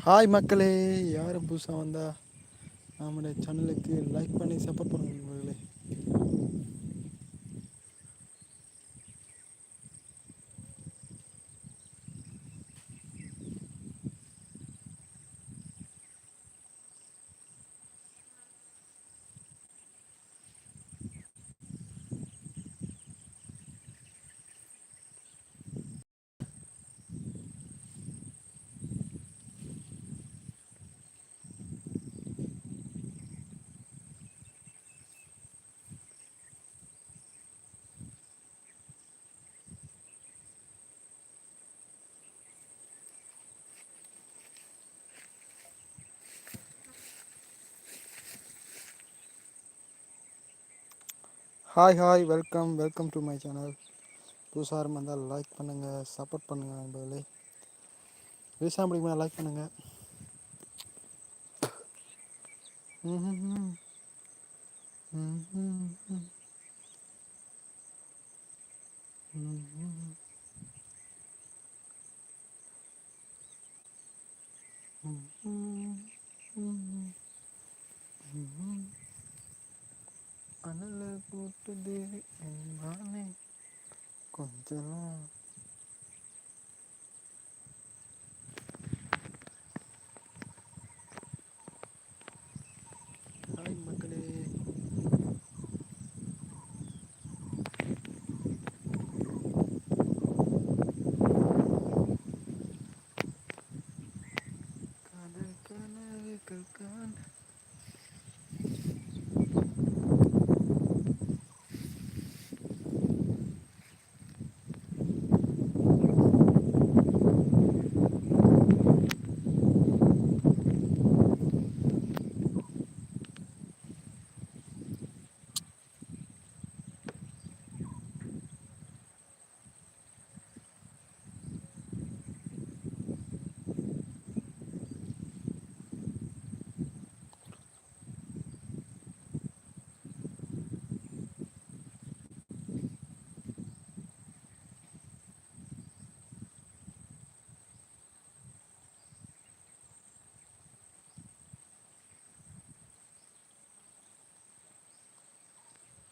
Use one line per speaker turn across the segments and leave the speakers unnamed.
Hi மக்களே யாரும் புதுசாக வந்தால் நம்முடைய சேனலுக்கு லைக் பண்ணி சப்போர்ட் பண்ணுங்க நண்பர்களே hi hi welcome welcome to my channel புதுசாக இருந்தால் லைக் பண்ணுங்கள் சப்போர்ட் பண்ணுங்கள் என்பதிலே விவசாயம் பிடிக்குமா லைக் பண்ணுங்கள் ம்ஹும். కనుల కూటుదేవి కొంచెం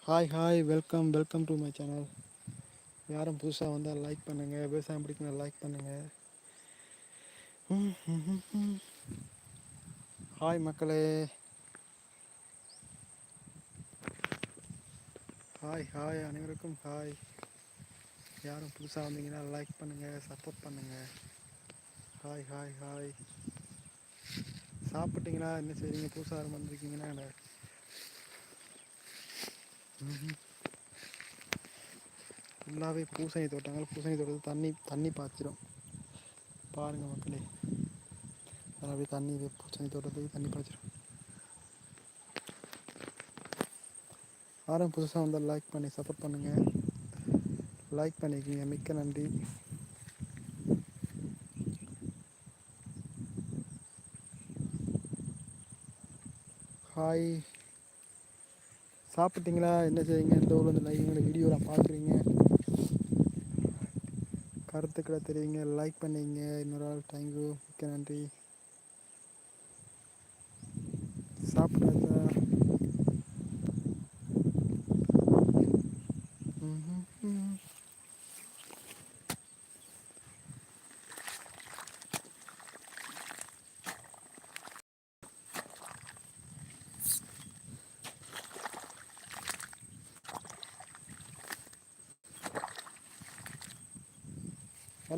hi hi welcome welcome to my channel யாரும் புதுசாக வந்தால் லைக் பண்ணுங்கள் விவசாயம் பிடிக்கணும் லைக் பண்ணுங்கள் ஹாய் மக்களே. ஹாய் ஹாய் அனைவருக்கும் ஹாய் யாரும் புதுசாக வந்தீங்கன்னா லைக் பண்ணுங்கள் சப்போர்ட் பண்ணுங்கள் ஹாய் ஹாய் ஹாய் சாப்பிட்டீங்களா என்ன செய்றீங்க? புதுசாக வந்திருக்கீங்கன்னா என்ன? ஃபுல்லாகவே பூசணி தோட்டங்கள். பூசணி தோட்டத்தில் தண்ணி தண்ணி பாய்ச்சிடும் பாருங்கள் மக்களே. அதில் அப்படியே தண்ணி இது பூசணி தோட்டத்துக்கு தண்ணி பாய்ச்சிடும் யாரும் புதுசாக வந்தால் லைக் பண்ணி சப்போர்ட் பண்ணுங்கள் லைக் பண்ணிக்கிங்க. மிக்க நன்றி. ஹாய் சாப்பிட்டீங்களா? என்ன செய்யுங்க எந்த ஊரில் இந்த லைவ் வீடியோலாம் பார்க்குறீங்க? கருத்துக்களை தெரியுங்க லைக் பண்ணிங்க இன்னொரு ஆள் தேங்க்யூ மிக்க நன்றி. சாப்பிட்டாச்சா ம் ம்.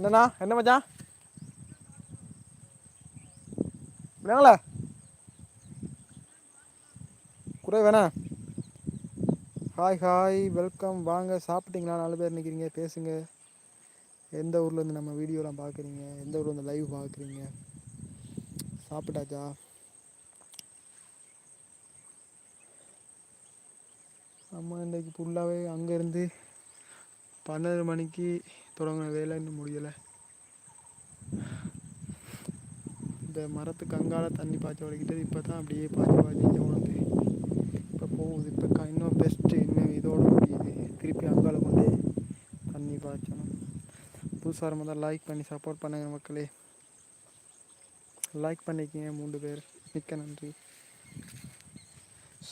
என்னண்ணா? என்ன மச்சான்? விளையாடல குறை வேணா. ஹாய் ஹாய் வெல்கம் வாங்க. சாப்பிட்டீங்களா? நாலு பேர் நிற்கிறீங்க பேசுங்க. எந்த ஊர்லேருந்து நம்ம வீடியோலாம் பார்க்குறீங்க? எந்த ஊர்லேருந்து லைவ் பார்க்குறீங்க? சாப்பிட்டாச்சா? நம்ம இன்றைக்கு ஃபுல்லாகவே அங்கேருந்து பன்னெண்டு மணிக்கு தொடங்கின வேலை இன்னும் முடியலை. இந்த மரத்துக்கு அங்கால தண்ணி பாய்ச்ச வலிக்கிட்டது இப்போ தான் அப்படியே பாய்ச்சி பாய்ச்சி இங்கே இப்போ போகுது. இப்போ க இன்னும் பெஸ்ட்டு இன்னும் இதோட முடியுது. திருப்பி அங்கால கொண்டு தண்ணி பாய்ச்சணும். புதுசாக இருந்தால் லைக் பண்ணி சப்போர்ட் பண்ணுங்க மக்களே. லைக் பண்ணிக்கிங்க மூன்று பேர். மிக்க நன்றி.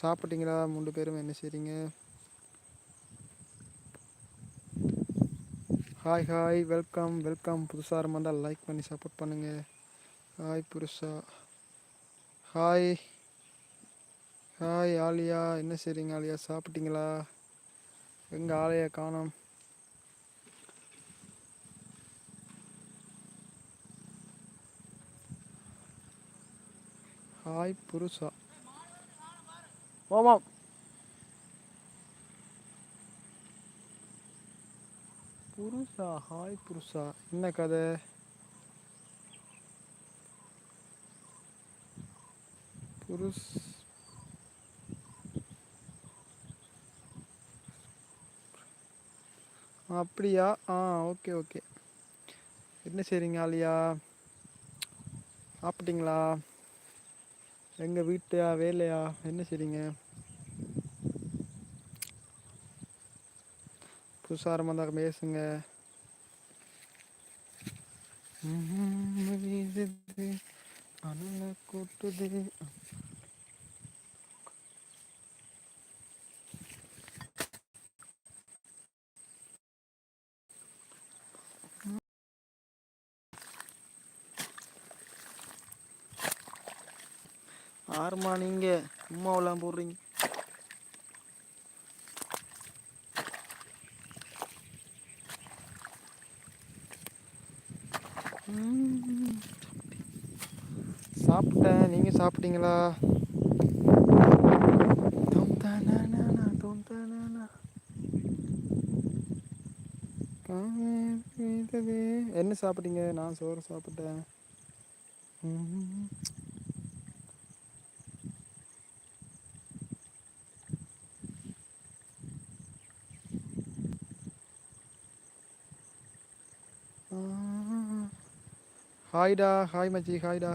சாப்பிட்டீங்களா? மூன்று பேரும் என்ன செய்கிறீங்க ஹாய் ஹாய் வெல்கம் வெல்கம் புதுசாக இருந்தால் லைக் பண்ணி சப்போர்ட் பண்ணுங்கள் ஹாய் புருஷா. Hi hi Alia. என்ன செய்றீங்க ஆலியா? சாப்பிட்டீங்களா? எங்கள் ஆலையா காணோம். ஹாய் புருஷா. ஓமாம் புருஷா ஹாய் புருஷா என்ன கதை புருஷ் அப்படியா? ஆ ஓகே ஓகே. என்ன செய்றீங்க ஆலியா? சாப்பிட்டீங்களா? எங்கள் வீட்டையா வேலையா? என்ன செய்றீங்க? புதுசாக இருந்தால் பேசுங்க வீசுது, அனல கொட்டுது ஆறுமா நீங்கள் சாப்பிட்டேன். நீங்கள் சாப்பிட்டீங்களா? என்ன சாப்பிட்டீங்க? நான் சோறு சாப்பிட்டேன். ஹாய்டா ஹாய் மச்சி ஹாய்டா.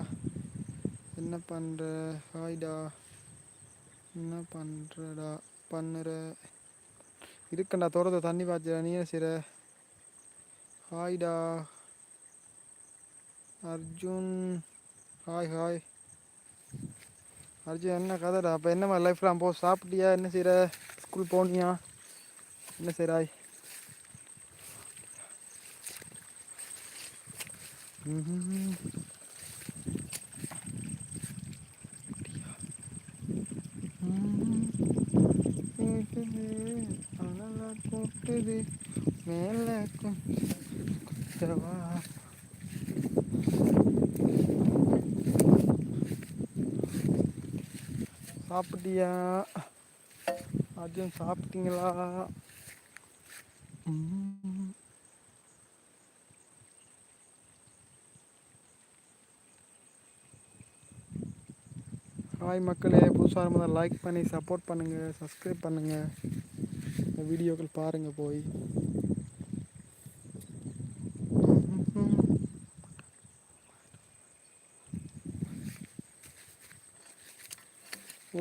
என்ன பண்ணுற ஹாய்டா என்ன பண்ணுறடா பண்ணுற. இருக்கண்டா தோட்டத்தை தண்ணி பாய்ச்சிடா நீ என்ன செய்கிற ஹாய்டா அர்ஜுன். ஹாய் ஹாய் அர்ஜுன் என்ன கதைடா? அப்போ என்ன மாதிரி லைஃப்லாம் போ? சாப்பிட்டியா? என்ன செய்கிற ஸ்கூல் போனியா? என்ன செய்கிறாய் ம்ஹும். கேக்குது, அனலா கொட்டுது, மேல கொஞ்சவா சாப்பிட்டியா அர்ஜுன் சாப்பிட்டீங்களா ம். ஹாய் மக்களே. புதுசாக இருந்தால் லைக் பண்ணி சப்போர்ட் பண்ணுங்கள் சப்ஸ்கிரைப் பண்ணுங்கள் இந்த வீடியோக்கள் பாருங்கள் போய்.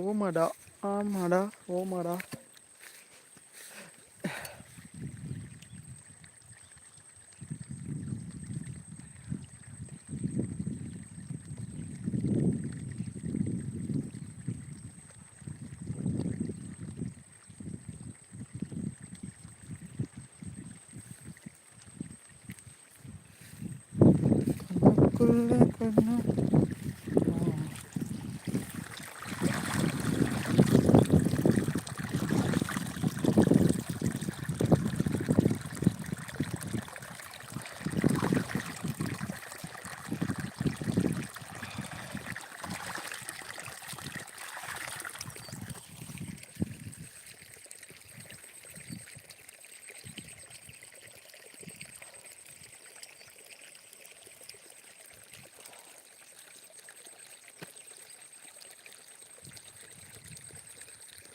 ஓமாடா. ஆமாடா ஓமாடா.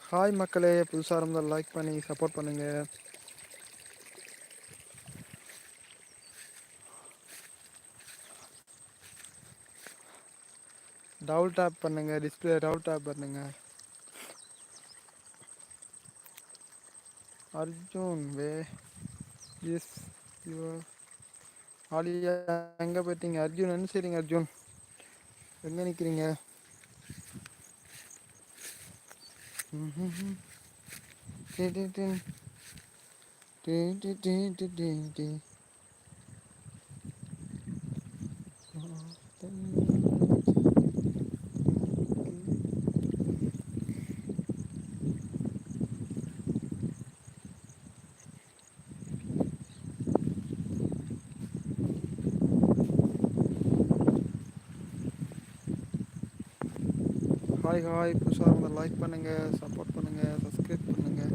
ஹாய் மக்களே. புதுசாக இருந்தால் லைக் பண்ணி சப்போர்ட் பண்ணுங்கள் டவுல் டேப் பண்ணுங்கள் டிஸ்பிளே டவுல் டேப் பண்ணுங்கள் Arjun where is your Alia எங்கே போயிட்டீங்க? அர்ஜுன் என்ன செய்றீங்க அர்ஜுன்? எங்கே நிற்கிறீங்க ம் ம் ம் டி டி டின் டி டி டி டி டி டி ஹாய் ஹாய் புதுசாக இருந்தால் லைக் பண்ணுங்கள் சப்போர்ட் பண்ணுங்கள் சப்ஸ்கிரைப் பண்ணுங்கள்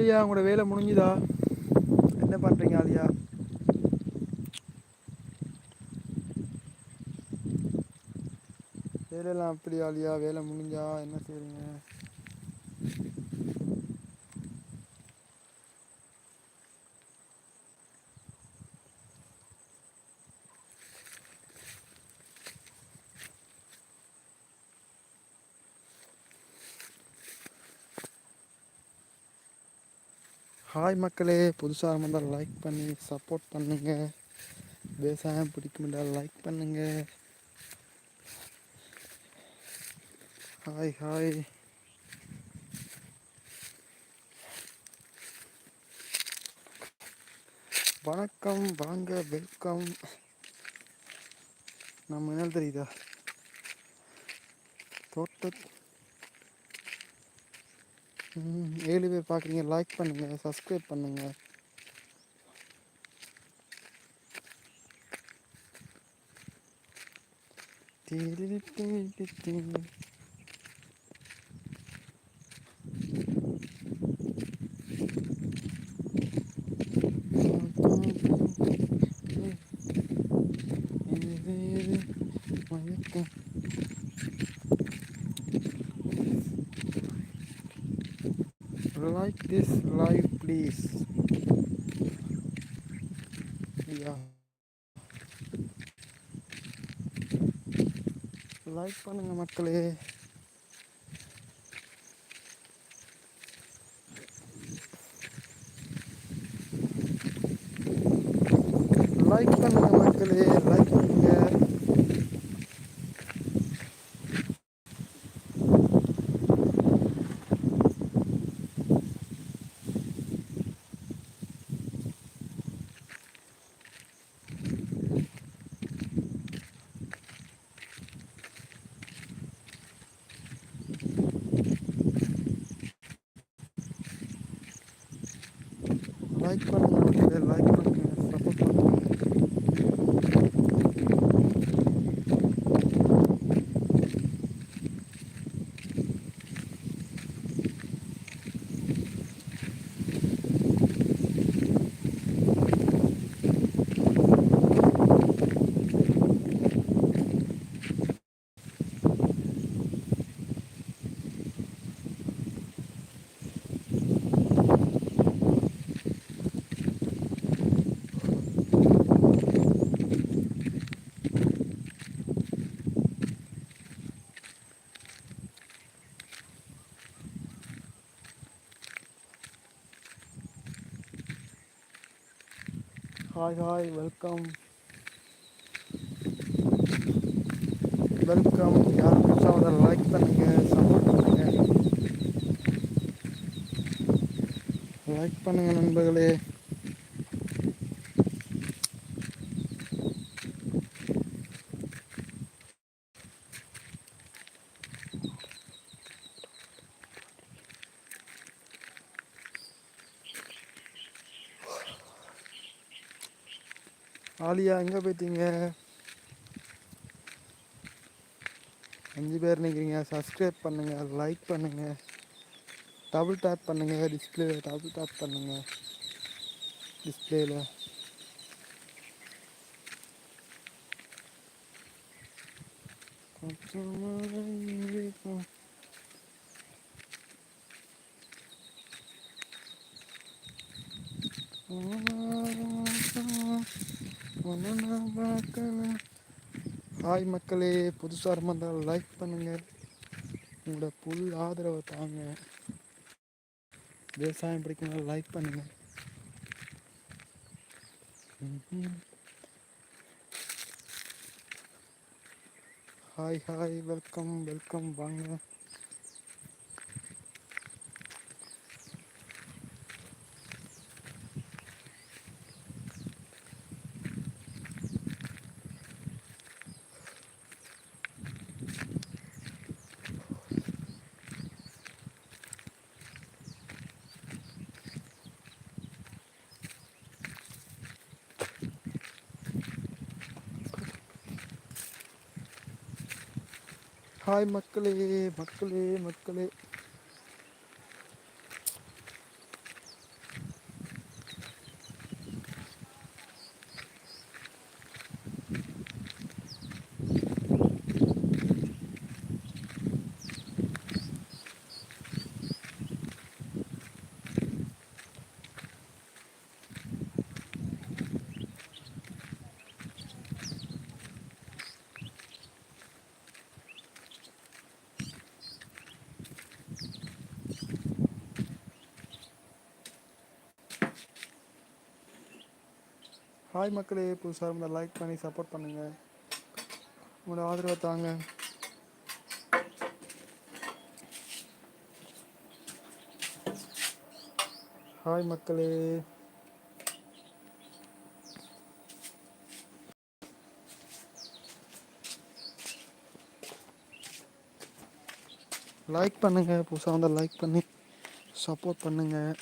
ஆலியா உங்களோட வேலை முடிஞ்சுதா? என்ன பண்ணுறீங்க ஆலியா? வேலையெல்லாம் அப்படி ஆலியா? வேலை முடிஞ்சா என்ன செய்கிறீங்க ஹாய் மக்களே. புதுசாக இருந்தால் லைக் பண்ணி சப்போர்ட் பண்ணுங்க. விவசாயம் பிடிக்கும்டா லைக் பண்ணுங்க. ஹாய் ஹாய் வணக்கம் வாங்க வெல்கம் நம்ம என்ன தெரியுதா? தோட்ட ஏழு பேர் பார்க்குறீங்க லைக் பண்ணுங்க சப்ஸ்கிரைப் பண்ணுங்க டிடிடிடிடி. இது இது மயக்கம். Like this live please. Yeah. Like பண்ணுங்க மக்களே. லைக் பண்ணுங்க மக்களே லைக் பண்ணுங்க லைக் பண்ணுங்க மக்களே லைக் பண்ணுங்க சப்போர்ட் பண்ணுங்க ஹாய் ஹாய் வெல்கம் வெல்கம் யார் புதுசாக லைக் பண்ணுங்க சப்போர்ட் பண்ணுங்க. லைக் பண்ணுங்க நண்பர்களே. ஆலியா எங்கே போயிட்டீங்க? அஞ்சு பேர் நிற்கிறீங்க சப்ஸ்கிரைப் பண்ணுங்க லைக் பண்ணுங்க. டபுள் டேப் பண்ணுங்க டிஸ்பிளேல டபுள் டேப் பண்ணுங்க. டிஸ்பிளேல ஹாய் மக்களே புதுசாக இருந்தால் லைக் பண்ணுங்கள் உங்களோட புல் ஆதரவை தாங்க. விவசாயம் பிடிக்கணும் லைக் பண்ணுங்கள் ஹாய் ஹாய் வெல்கம் வெல்கம் வாங்க. ஹாய் மக்களே மக்களே மக்களே. ஹாய் மக்களே. புதுசாக இருந்தால் லைக் பண்ணி சப்போர்ட் பண்ணுங்கள் உங்களோட ஆதரவை தாங்க. ஹாய் மக்களே. லைக் பண்ணுங்கள் புதுசாக வந்தால் லைக் பண்ணி சப்போர்ட் பண்ணுங்கள்